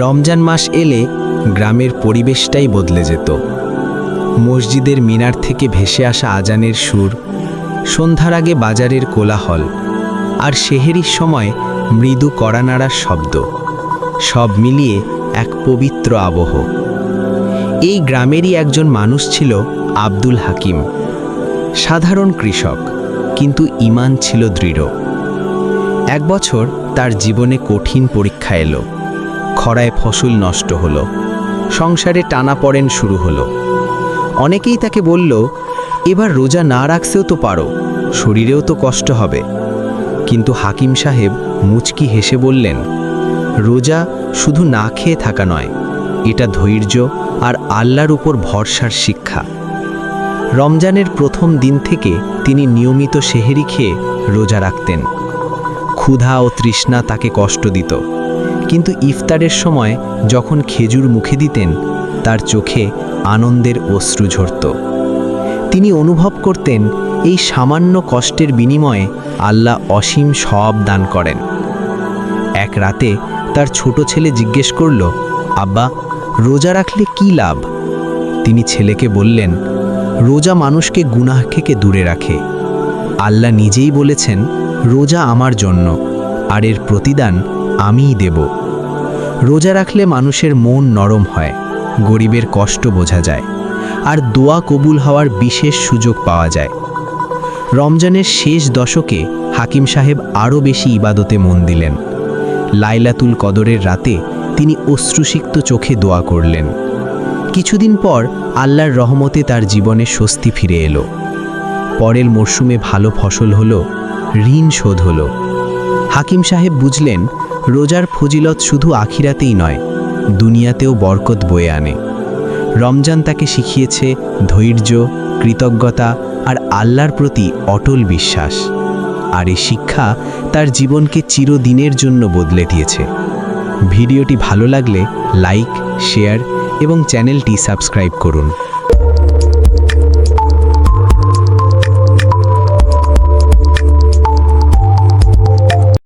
রমজান মাস এলে গ্রামের পরিবেশটাই বদলে যেত। মসজিদের মিনার থেকে ভেসে আসা আজানের সুর, সন্ধ্যার আগে বাজারের কোলাহল আর সেহেরির সময় মৃদু কড়ানাড়ার শব্দ, সব মিলিয়ে এক পবিত্র আবহ। এই গ্রামেরই একজন মানুষ ছিল আব্দুল হাকিম। সাধারণ কৃষক, কিন্তু ইমান ছিল দৃঢ়। এক বছর তার জীবনে কঠিন পরীক্ষা এলো। খরায় ফসল নষ্ট হলো। সংসারে টানাপড়েন শুরু হলো। অনেকেই তাকে বলল, এবার রোজা না রাখতেও তো পারো, শরীরেও তো কষ্ট হবে। কিন্তু হাকিম সাহেব মুচকি হেসে বললেন, রোজা শুধু না খেয়ে থাকা নয়, এটা ধৈর্য আর আল্লাহর উপর ভরসার শিক্ষা। রমজানের প্রথম দিন থেকে তিনি নিয়মিত সেহেরি খেয়ে রোজা রাখতেন। ক্ষুধা ও তৃষ্ণা তাকে কষ্ট দিত। কিন্তু ইফতারের সময় যখন খেজুর মুখে দিতেন, তার চোখে আনন্দের অশ্রু ঝরত। তিনি অনুভব করতেন এই সামান্য কষ্টের বিনিময়ে আল্লাহ অসীম সব দান করেন। এক রাতে তার ছোট ছেলে জিজ্ঞেস করল, আব্বা, রোজা রাখলে কি লাভ? তিনি ছেলেকে বললেন, রোজা মানুষকে গুনাহ থেকে দূরে রাখে। আল্লাহ নিজেই বলেছেন, রোজা আমার জন্য, আর এর প্রতিদান আমিই দেব। রোজা রাখলে মানুষের মন নরম হয়, গরিবের কষ্ট বোঝা যায়, আর দোয়া কবুল হওয়ার বিশেষ সুযোগ পাওয়া যায়। রমজানের শেষ দশকে হাকিম সাহেব আরও বেশি ইবাদতে মন দিলেন। লাইলাতুল কদরের রাতে তিনি অশ্রুসিক্ত চোখে দোয়া করলেন। কিছুদিন পর আল্লাহর রহমতে তার জীবনে স্বস্তি ফিরে এলো। পরের মরশুমে ভালো ফসল হলো, ঋণ শোধ হলো। হাকিম সাহেব বুঝলেন রোজার ফজিলত শুধু আখিরাতেই নয়, দুনিয়াতেও বরকত বয়ে আনে। রমজান তাকে শিখিয়েছে ধৈর্য, কৃতজ্ঞতা আর আল্লাহর প্রতি অটল বিশ্বাস। আর এই শিক্ষা তার জীবনকে চিরদিনের জন্য বদলে দিয়েছে। ভিডিওটি ভালো লাগলে লাইক, শেয়ার এবং চ্যানেলটি সাবস্ক্রাইব করুন।